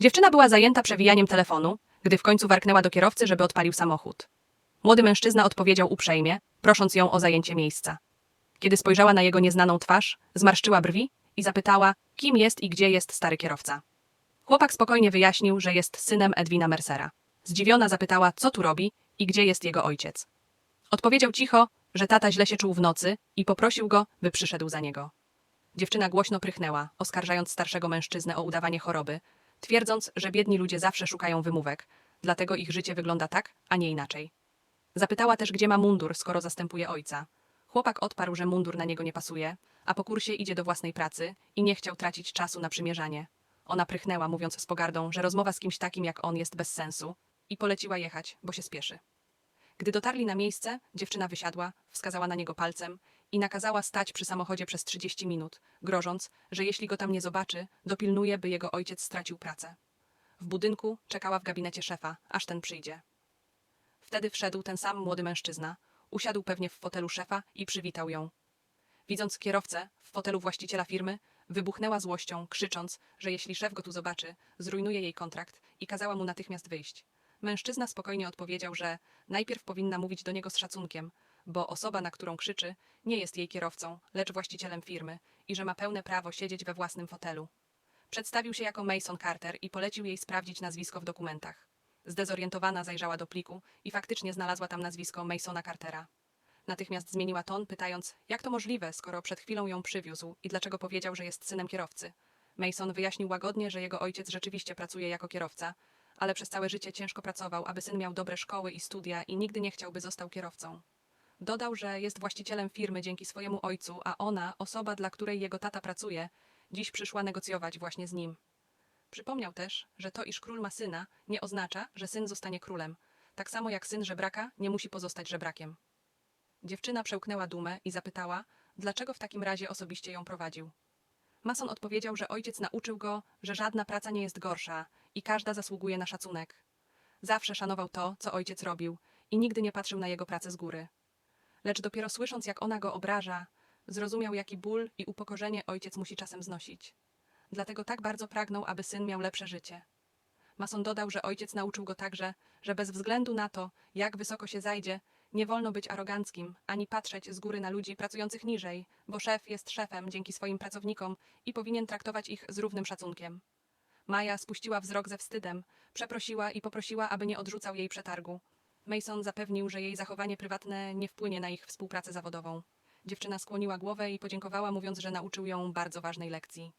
Dziewczyna była zajęta przewijaniem telefonu, gdy w końcu warknęła do kierowcy, żeby odpalił samochód. Młody mężczyzna odpowiedział uprzejmie, prosząc ją o zajęcie miejsca. Kiedy spojrzała na jego nieznaną twarz, zmarszczyła brwi i zapytała, kim jest i gdzie jest stary kierowca. Chłopak spokojnie wyjaśnił, że jest synem Edwina Mercera. Zdziwiona zapytała, co tu robi i gdzie jest jego ojciec. Odpowiedział cicho, że tata źle się czuł w nocy i poprosił go, by przyszedł za niego. Dziewczyna głośno prychnęła, oskarżając starszego mężczyznę o udawanie choroby, twierdząc, że biedni ludzie zawsze szukają wymówek, dlatego ich życie wygląda tak, a nie inaczej. Zapytała też, gdzie ma mundur, skoro zastępuje ojca. Chłopak odparł, że mundur na niego nie pasuje, a po kursie idzie do własnej pracy i nie chciał tracić czasu na przymierzanie. Ona prychnęła, mówiąc z pogardą, że rozmowa z kimś takim jak on jest bez sensu i poleciła jechać, bo się spieszy. Gdy dotarli na miejsce, dziewczyna wysiadła, wskazała na niego palcem i nakazała stać przy samochodzie przez 30 minut, grożąc, że jeśli go tam nie zobaczy, dopilnuje, by jego ojciec stracił pracę. W budynku czekała w gabinecie szefa, aż ten przyjdzie. Wtedy wszedł ten sam młody mężczyzna, usiadł pewnie w fotelu szefa i przywitał ją. Widząc kierowcę w fotelu właściciela firmy, wybuchnęła złością, krzycząc, że jeśli szef go tu zobaczy, zrujnuje jej kontrakt i kazała mu natychmiast wyjść. Mężczyzna spokojnie odpowiedział, że najpierw powinna mówić do niego z szacunkiem, bo osoba, na którą krzyczy, nie jest jej kierowcą, lecz właścicielem firmy i że ma pełne prawo siedzieć we własnym fotelu. Przedstawił się jako Mason Carter i polecił jej sprawdzić nazwisko w dokumentach. Zdezorientowana zajrzała do pliku i faktycznie znalazła tam nazwisko Masona Cartera. Natychmiast zmieniła ton, pytając, jak to możliwe, skoro przed chwilą ją przywiózł i dlaczego powiedział, że jest synem kierowcy. Mason wyjaśnił łagodnie, że jego ojciec rzeczywiście pracuje jako kierowca, ale przez całe życie ciężko pracował, aby syn miał dobre szkoły i studia i nigdy nie chciałby został kierowcą. Dodał, że jest właścicielem firmy dzięki swojemu ojcu, a ona, osoba, dla której jego tata pracuje, dziś przyszła negocjować właśnie z nim. Przypomniał też, że to, iż król ma syna, nie oznacza, że syn zostanie królem. Tak samo jak syn żebraka nie musi pozostać żebrakiem. Dziewczyna przełknęła dumę i zapytała, dlaczego w takim razie osobiście ją prowadził. Mason odpowiedział, że ojciec nauczył go, że żadna praca nie jest gorsza i każda zasługuje na szacunek. Zawsze szanował to, co ojciec robił i nigdy nie patrzył na jego pracę z góry. Lecz dopiero słysząc, jak ona go obraża, zrozumiał, jaki ból i upokorzenie ojciec musi czasem znosić. Dlatego tak bardzo pragnął, aby syn miał lepsze życie. Mason dodał, że ojciec nauczył go także, że bez względu na to, jak wysoko się zajdzie, nie wolno być aroganckim, ani patrzeć z góry na ludzi pracujących niżej, bo szef jest szefem dzięki swoim pracownikom i powinien traktować ich z równym szacunkiem. Maja spuściła wzrok ze wstydem, przeprosiła i poprosiła, aby nie odrzucał jej przetargu. Mason zapewnił, że jej zachowanie prywatne nie wpłynie na ich współpracę zawodową. Dziewczyna skłoniła głowę i podziękowała, mówiąc, że nauczył ją bardzo ważnej lekcji.